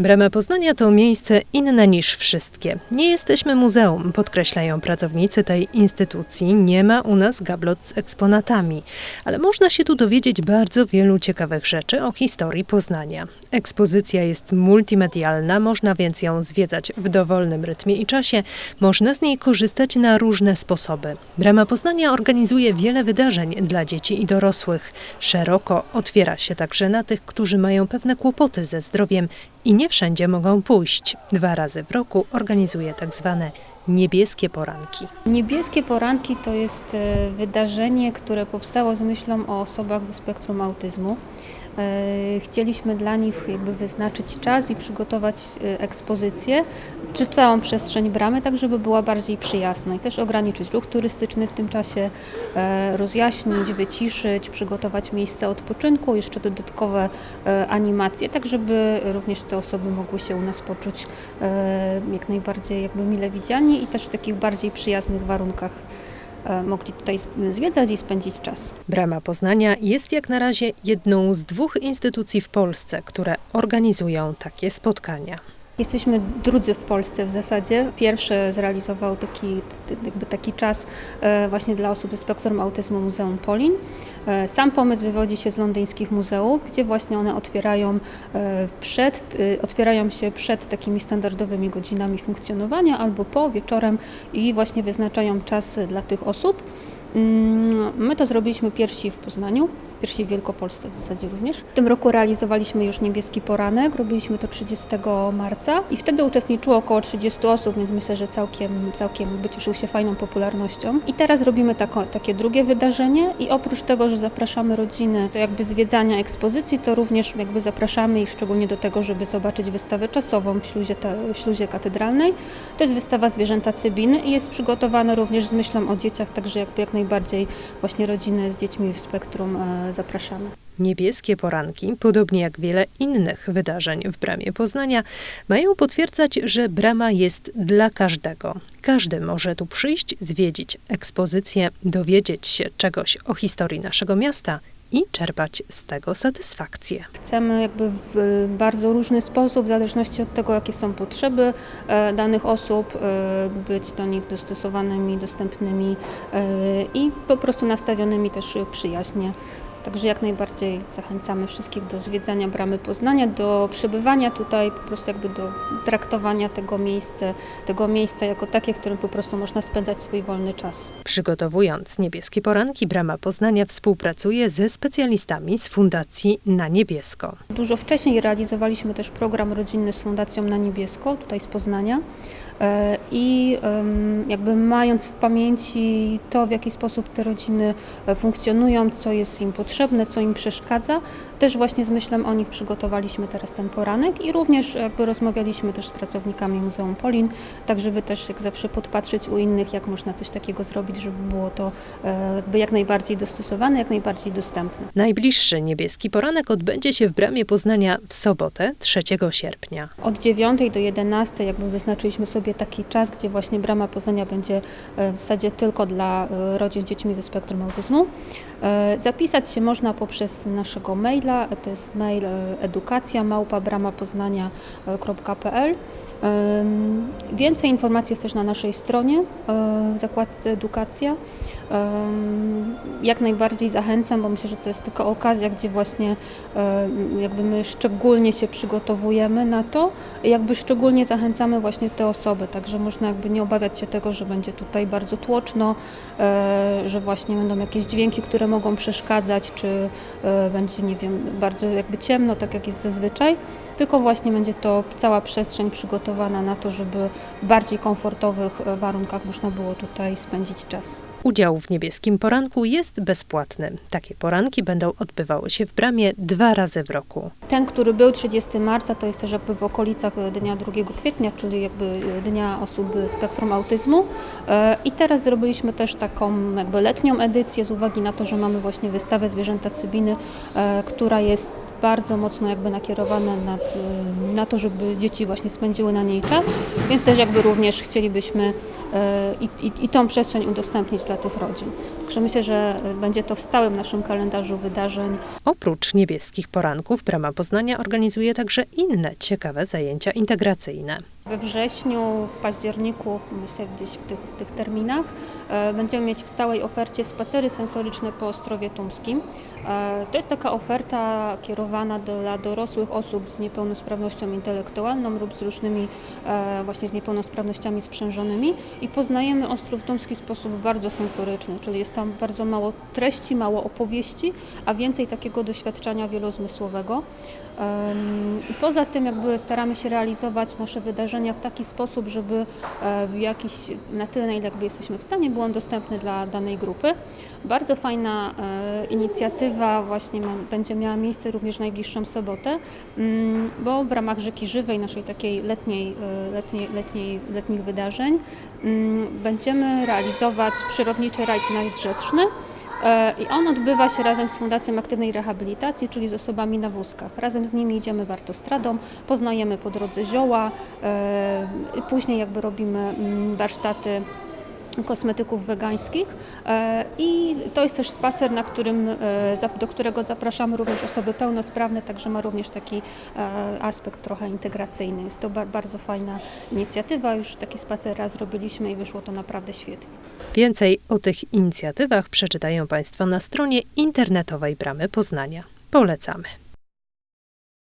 Brama Poznania to miejsce inne niż wszystkie. Nie jesteśmy muzeum, podkreślają pracownicy tej instytucji. Nie ma u nas gablot z eksponatami, ale można się tu dowiedzieć bardzo wielu ciekawych rzeczy o historii Poznania. Ekspozycja jest multimedialna, można więc ją zwiedzać w dowolnym rytmie i czasie. Można z niej korzystać na różne sposoby. Brama Poznania organizuje wiele wydarzeń dla dzieci i dorosłych. Szeroko otwiera się także na tych, którzy mają pewne kłopoty ze zdrowiem i nie wszędzie mogą pójść. Dwa razy w roku organizuje tak zwane niebieskie poranki. Niebieskie poranki to jest e, wydarzenie, które powstało z myślą o osobach ze spektrum autyzmu. E, Chcieliśmy dla nich jakby wyznaczyć czas i przygotować e, ekspozycję, czy całą przestrzeń bramy, tak żeby była bardziej przyjazna i też ograniczyć ruch turystyczny w tym czasie, e, rozjaśnić, wyciszyć, przygotować miejsce odpoczynku, jeszcze dodatkowe animacje, tak żeby również te osoby mogły się u nas poczuć jak najbardziej jakby mile widziani i też w takich bardziej przyjaznych warunkach mogli tutaj z- zwiedzać i spędzić czas. Brama Poznania jest jak na razie jedną z dwóch instytucji w Polsce, które organizują takie spotkania. Jesteśmy drudzy w Polsce w zasadzie. Pierwszy zrealizował taki, jakby taki czas e, właśnie dla osób ze spektrum autyzmu Muzeum Polin. E, Sam pomysł wywodzi się z londyńskich muzeów, gdzie właśnie one otwierają, e, przed, e, otwierają się przed takimi standardowymi godzinami funkcjonowania albo po wieczorem i właśnie wyznaczają czas dla tych osób. Mm, My to zrobiliśmy pierwsi w Poznaniu, pierwsi w Wielkopolsce w zasadzie również. W tym roku realizowaliśmy już niebieski poranek, robiliśmy to 30 marca i wtedy uczestniczyło około 30 osób, więc myślę, że całkiem, całkiem jakby cieszył się fajną popularnością. I teraz robimy tako, takie drugie wydarzenie i oprócz tego, że zapraszamy rodziny do jakby zwiedzania ekspozycji, to również jakby zapraszamy ich szczególnie do tego, żeby zobaczyć wystawę czasową w śluzie, w śluzie katedralnej. To jest wystawa Zwierzęta Cybiny i jest przygotowana również z myślą o dzieciach, także jakby jak najbardziej właśnie rodziny z dziećmi w spektrum e, zapraszamy. Niebieskie poranki, podobnie jak wiele innych wydarzeń w Bramie Poznania, mają potwierdzać, że Brama jest dla każdego. Każdy może tu przyjść, zwiedzić ekspozycję, dowiedzieć się czegoś o historii naszego miasta i czerpać z tego satysfakcję. Chcemy jakby w bardzo różny sposób, w zależności od tego, jakie są potrzeby e, danych osób, e, być do nich dostosowanymi, dostępnymi e, i po prostu nastawionymi też przyjaźnie. Także jak najbardziej zachęcamy wszystkich do zwiedzania Bramy Poznania, do przebywania tutaj, po prostu jakby do traktowania tego miejsca, tego miejsca jako takie, w którym po prostu można spędzać swój wolny czas. Przygotowując niebieskie poranki, Brama Poznania współpracuje ze specjalistami z Fundacji Na Niebiesko. Dużo wcześniej realizowaliśmy też program rodzinny z Fundacją Na Niebiesko, tutaj z Poznania. E, I jakby mając w pamięci to, w jaki sposób te rodziny e, funkcjonują, co jest im potrzebne, co im przeszkadza, też właśnie z myślą o nich przygotowaliśmy teraz ten poranek i również jakby rozmawialiśmy też z pracownikami Muzeum Polin, tak żeby też jak zawsze podpatrzeć u innych, jak można coś takiego zrobić, żeby było to e, jakby jak najbardziej dostosowane, jak najbardziej dostępne. Najbliższy niebieski poranek odbędzie się w Bramie Poznania w sobotę 3 sierpnia. Od 9 do 11 jakby wyznaczyliśmy sobie taki czas, gdzie właśnie Brama Poznania będzie e, w zasadzie tylko dla e, rodzin z dziećmi ze spektrum autyzmu. Zapisać się można poprzez naszego maila, e, to jest mail e, edukacja małpa bramapoznania.pl. Więcej informacji jest też na naszej stronie e, w zakładce edukacja. Jak najbardziej zachęcam, bo myślę, że to jest taka okazja, gdzie właśnie jakby my szczególnie się przygotowujemy na to, jakby szczególnie zachęcamy właśnie te osoby, także można jakby nie obawiać się tego, że będzie tutaj bardzo tłoczno, e, że właśnie będą jakieś dźwięki, które mogą przeszkadzać, czy e, będzie, nie wiem, bardzo jakby ciemno, tak jak jest zazwyczaj, tylko właśnie będzie to cała przestrzeń przygotowana na to, żeby w bardziej komfortowych e, warunkach można było tutaj spędzić czas. Udział w niebieskim poranku jest bezpłatny. Takie poranki będą odbywały się w Bramie dwa razy w roku. Ten, który był 30 marca, to jest też jakby w okolicach dnia 2 kwietnia, czyli jakby dnia osób spektrum autyzmu. E, I teraz zrobiliśmy też taką jakby letnią edycję z uwagi na to, że mamy właśnie wystawę Zwierzęta Cybiny, e, która jest bardzo mocno jakby nakierowana na, e, na to, żeby dzieci właśnie spędziły na niej czas, więc też jakby również chcielibyśmy e, i, i, i tą przestrzeń udostępnić dla tych rodzin. Także myślę, że będzie to w stałym naszym kalendarzu wydarzeń. Oprócz niebieskich poranków Brama Poznania organizuje także inne ciekawe zajęcia integracyjne. We wrześniu, w październiku, myślę gdzieś w tych, w tych terminach, e, będziemy mieć w stałej ofercie spacery sensoryczne po Ostrowie Tumskim. E, to jest taka oferta kierowana dla dorosłych osób z niepełnosprawnością intelektualną lub z różnymi e, właśnie z niepełnosprawnościami sprzężonymi i poznajemy Ostrów Tumski w sposób bardzo sensoryczny, czyli jest tam bardzo mało treści, mało opowieści, a więcej takiego doświadczenia wielozmysłowego. Poza tym jakby staramy się realizować nasze wydarzenia w taki sposób, żeby e, w jakiś, na tyle na ile jakby jesteśmy w stanie, był on dostępny dla danej grupy. Bardzo fajna e, inicjatywa właśnie będzie miała miejsce również w najbliższą sobotę, mm, bo w ramach Rzeki Żywej, naszej takiej letniej, e, letniej, letniej, letnich wydarzeń, mm, będziemy realizować przyrodniczy rajd Night Rzeczny. E, I on odbywa się razem z Fundacją Aktywnej Rehabilitacji, czyli z osobami na wózkach. Razem z nimi idziemy wartostradą, poznajemy po drodze zioła, e, później jakby robimy mm, warsztaty kosmetyków wegańskich E, i to jest też spacer, na którym, e, do którego zapraszamy również osoby pełnosprawne, także ma również taki e, aspekt trochę integracyjny. Jest to ba- bardzo fajna inicjatywa, już taki spacer raz robiliśmy i wyszło to naprawdę świetnie. Więcej o tych inicjatywach przeczytają Państwo na stronie internetowej Bramy Poznania. Polecamy.